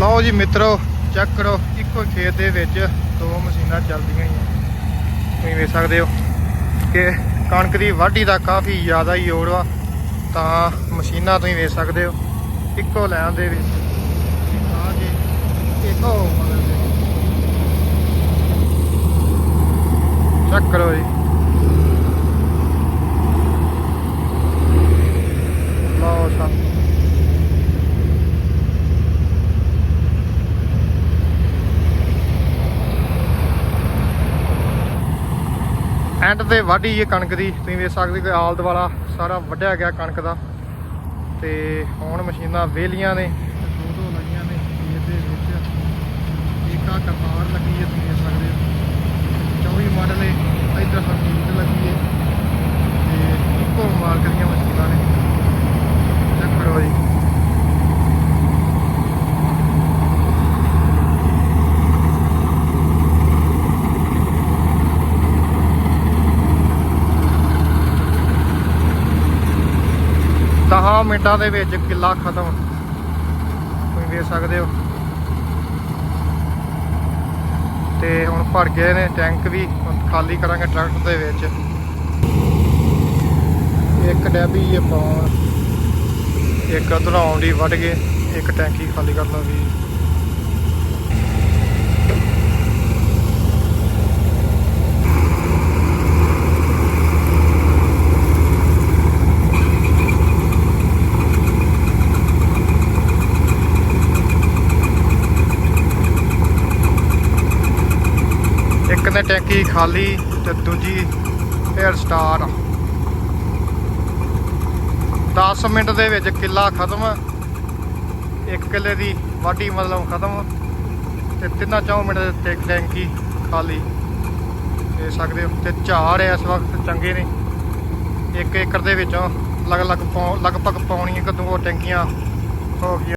ਲਓ ਜੀ ਮਿੱਤਰੋ ਚੈੱਕ ਕਰੋ, ਇੱਕੋ ਖੇਤ ਦੇ ਵਿੱਚ ਦੋ ਮਸ਼ੀਨਾਂ ਚੱਲਦੀਆਂ ਹੀ ਤੁਸੀਂ ਵੇਖ ਸਕਦੇ ਹੋ ਕਿ ਕਣਕ ਦੀ ਵਾਢੀ ਦਾ ਕਾਫੀ ਜ਼ਿਆਦਾ ਹੀ ਲੋੜ ਵਾ, ਤਾਂ ਮਸ਼ੀਨਾਂ ਤੁਸੀਂ ਵੇਖ ਸਕਦੇ ਹੋ, ਇੱਕੋ ਲਾਈਨ ਦੇ ਵਿੱਚ। ਆ ਕੇ ਇੱਕੋ ਮਤਲਬ ਚੈੱਕ ਕਰੋ ਜੀ ਲਓ ਸਾ ਐਂਡ ਤੇ ਵਾਢੀ ਇਹ ਕਣਕ ਦੀ, ਤੁਸੀਂ ਵੇਖ ਸਕਦੇ ਹੋ ਆਲ ਦੁਆਲਾ ਸਾਰਾ ਵੱਢਿਆ ਗਿਆ ਕਣਕ ਦਾ। ਤੇ ਹੁਣ ਮਸ਼ੀਨਾਂ ਵੇਲੀਆਂ ਨੇ। 9 ਮਿੰਟਾਂ ਦੇ ਵਿੱਚ ਕਿੱਲਾ ਖਤਮ। ਤੁਸੀਂ ਵੇਖ ਸਕਦੇ ਹੋ। ਤੇ ਹੁਣ ਭਰ ਗਏ ਨੇ ਟੈਂਕ ਵੀ ਖਾਲੀ ਕਰਾਂਗੇ ਟਰੈਕਟਰ ਦੇ ਵਿੱਚ। ਇੱਕ ਡੈਬੀ ਇਹ ਪਾਉਣ। ਇੱਕ ਧਰਾਉਣ ਵੱਢ ਗਏ ਇੱਕ ਟੈਂਕੀ ਖਾਲੀ ਕਰ ਲਾਂਗੇ ਇੱਕ ਨੇ ਟੈਂਕੀ ਖਾਲੀ ਤੇ ਦੂਜੀ ਫੇਰ ਸਟਾਰ 10 ਮਿੰਟ ਦੇ ਵਿੱਚ ਕਿੱਲਾ ਖਤਮ। ਇੱਕ ਕਿੱਲੇ ਦੀ ਵਾਢੀ ਮਤਲਬ ਖਤਮ। ਤੇ ਤਿੰਨਾਂ ਚੌਂ ਮਿੰਟ ਦੇ ਤੇ ਟੈਂਕੀ ਖਾਲੀ। ਦੇ ਸਕਦੇ ਹੋ ਤੇ ਝਾੜ ਇਸ ਵਕਤ ਚੰਗੇ ਨੇ। ਇੱਕ ਏਕੜ ਦੇ ਵਿੱਚੋਂ ਲਗਭਗ ਪੌ- ਲਗਭਗ ਪੌਣੀ ਇੱਕ ਦੋ ਟੈਂਕੀਆਂ ਹੋ ਗਈਆਂ।